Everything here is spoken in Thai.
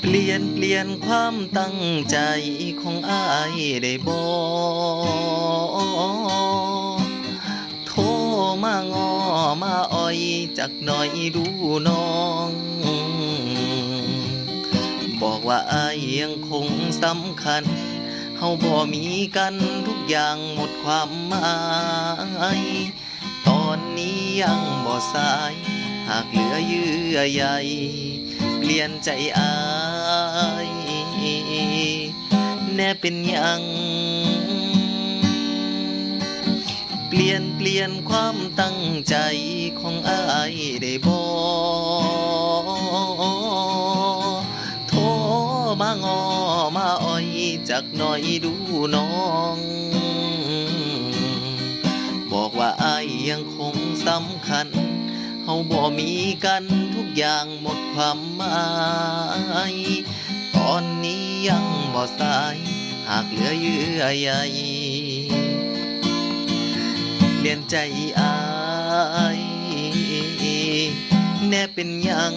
เปลี่ยนเปลี่ยนความตั้งใจของอายได้บ่โทรมางอมาอ้อยจักหน่อยดูน้อง บอกว่าอายยังคงสำคัญเฮาบ่มีกันทุกอย่างหมดความหมายตอนนี้ยังบ่สาย หากเหลือเยื่อใยเปลี่ยนใจอาย แน่เป็นยัง เปลี่ยนเปลี่ยนความตั้งใจของอายได้บ่โทรมางอมาอ้อยจักหน่อยดูน้องบอกว่าอายยังคงสำคัญ เฮาบ่มีกัน ทุกอย่างหมดความหมาย ตอนนี้ยังบ่สาย หากเหลือเยื่อใยเปลี่ยนใจอาย แน่เป็นยัง